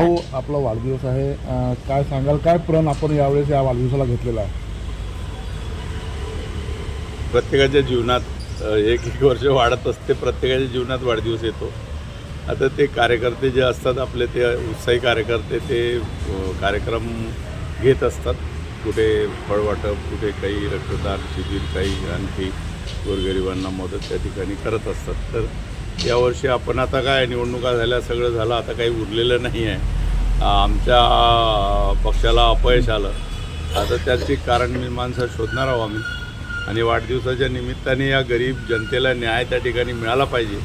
भाऊ आपला वाढदिवस आहे. अं, काय सांगाल? काय प्रण आपण यावेळेस या वाढदिवसाला घेतलेला आहे? प्रत्येकाच्या जीवनात अ, एक एक वर्ष वाढत असते प्रत्येकाच्या जीवनात वाढदिवस येतो. आता ते कार्यकर्ते जे असतात आपले ते उत्साही कार्यकर्ते ते अ, कार्यक्रम घेत असतात. कुठे फळवाटप कुठे काही रक्तदान शिबिर काही आणखी गोरगरिबांना मदत त्या ठिकाणी करत असतात. तर यावर्षी आपण आता काय निवडणुका झाल्या सगळं झालं आता काही उरलेलं नाही आहे. आमच्या पक्षाला अपयश आलं. आता त्याची कारण मी माणसं शोधणार आहोत आम्ही. आणि वाढदिवसाच्या निमित्ताने या गरीब जनतेला न्याय त्या ठिकाणी मिळाला पाहिजे.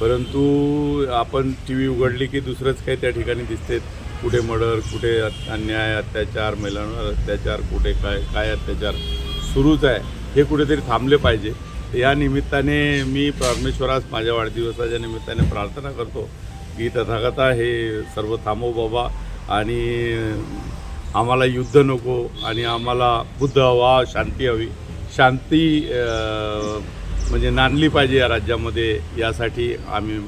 परंतु आपण टी व्ही उघडली की दुसरंच काही त्या ठिकाणी दिसते. कुठे मर्डर कुठे अन्याय अत्याचार महिलांवर अत्याचार कुठे काय काय अत्याचार सुरूच आहे. हे कुठेतरी थांबले पाहिजे. या निमित्ताने मी परमेश्वरास माझ्या वाढदिवसाच्या निमित्ताने प्रार्थना करतो. की तथागता हे सर्व थांबव बाबा आणि आम्हाला युद्ध नको आणि आम्हाला बुद्ध हवा शांती हवी. शांती म्हणजे नांदली पाहिजे या राज्यामध्ये यासाठी आम्ही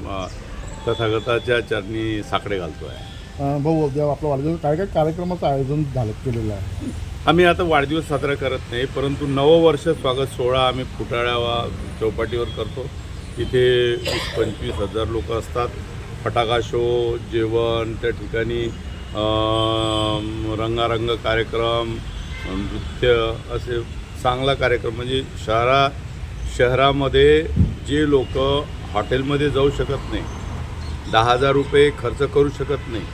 तथागताच्या चरणी साकडे घालतो आहे भाऊ जेव्हा आपला वाढदिवस काय काय कार्यक्रमाचं आयोजन झालं केलेलं आहे? आम्ही आता वाढदिवस साजरा करत नाही परंतु नववर्ष स्वागत सोहळा आम्ही फुटाळ्या चौपाटीवर करतो. तिथे वीस पंचवीस हजार लोक असतात. फटाका शो जेवण त्या ठिकाणी रंगारंग कार्यक्रम नृत्य असे चांगला कार्यक्रम म्हणजे शहरा शहरामध्ये जे लोक हॉटेलमध्ये जाऊ शकत नाही दहा हजार रुपये खर्च करू शकत नाही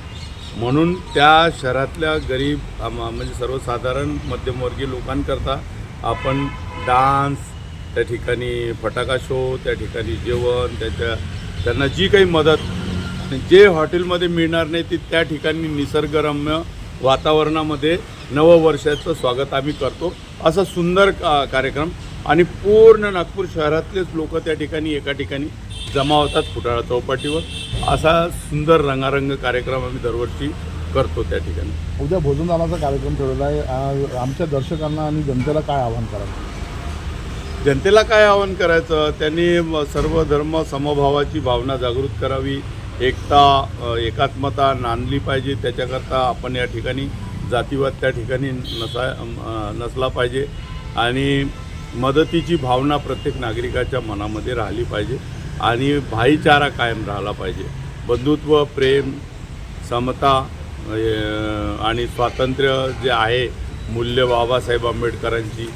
म्हणून त्या शहरातल्या गरीब म्हणजे सर्वसाधारण मध्यमवर्गीय लोकांकरता आपण डान्स त्या ठिकाणी फटाका शो त्या ठिकाणी जेवण त्याच्या त्यांना जी काही मदत जे हॉटेलमध्ये मिळणार नाही ती त्या ठिकाणी निसर्गरम्य वातावरणामध्ये नववर्षाचं स्वागत आम्ही करतो. असा सुंदर का कार्यक्रम. आणि पूर्ण नागपूर शहरातलेच लोक त्या ठिकाणी एका ठिकाणी जमा होतात फुटाळा चौपाटीवर. असा सुंदर रंगारंग कार्यक्रम आम्ही दरवर्षी करतो त्या ठिकाणी. उद्या भोजनदानाचा कार्यक्रम ठेवलेला आहे. आमच्या दर्शकांना आणि जनतेला काय आव्हान कराल? जनतेला काय आवाहन करायचं? त्यांनी सर्व धर्म समभावाची भावना जागृत करावी. एकता एकात्मता नांदली पाहिजे. त्याच्याकरता आपण या ठिकाणी जातीवाद त्या ठिकाणी नसा नसला पाहिजे. आणि मदतीची भावना प्रत्येक नागरिकाच्या मनामध्ये राहिली पाहिजे. आणि भाईचारा कायम राहिला पाहिजे. बंधुत्व प्रेम समता आणि स्वातंत्र्य जे आहे मूल्य बाबासाहेब आंबेडकरांची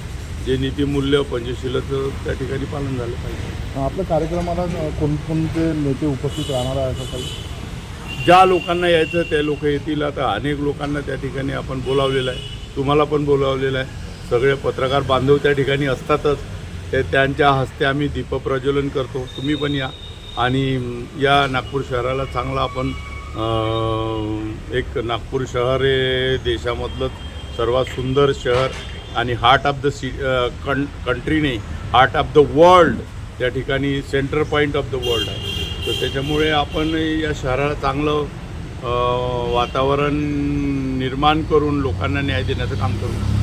जे नीतिमूल्य पंचशीलाचं त्या ठिकाणी पालन झालं पाहिजे. आपल्या कार्यक्रमाला कोणकोणते नेते उपस्थित राहणार आहे असं काही? ज्या लोकांना यायचं ते लोक येतील. आता अनेक लोकांना त्या ठिकाणी आपण बोलावलेलं आहे. तुम्हाला पण बोलावलेलं आहे. सगळे पत्रकार बांधव त्या ठिकाणी असतातच. ते त्यांच्या हस्ते आम्ही दीपप्रज्वलन करतो. तुम्ही पण या. आणि या नागपूर शहराला चांगला आपण एक नागपूर शहर हे देशामधलं सर्वात सुंदर शहर आणि हार्ट ऑफ द सी कं कंट्रीने हार्ट ऑफ द वर्ल्ड त्या ठिकाणी centre point of the world आहे. तर त्याच्यामुळे आपण या शहराला चांगलं वातावरण निर्माण करून लोकांना न्याय देण्याचं काम करू.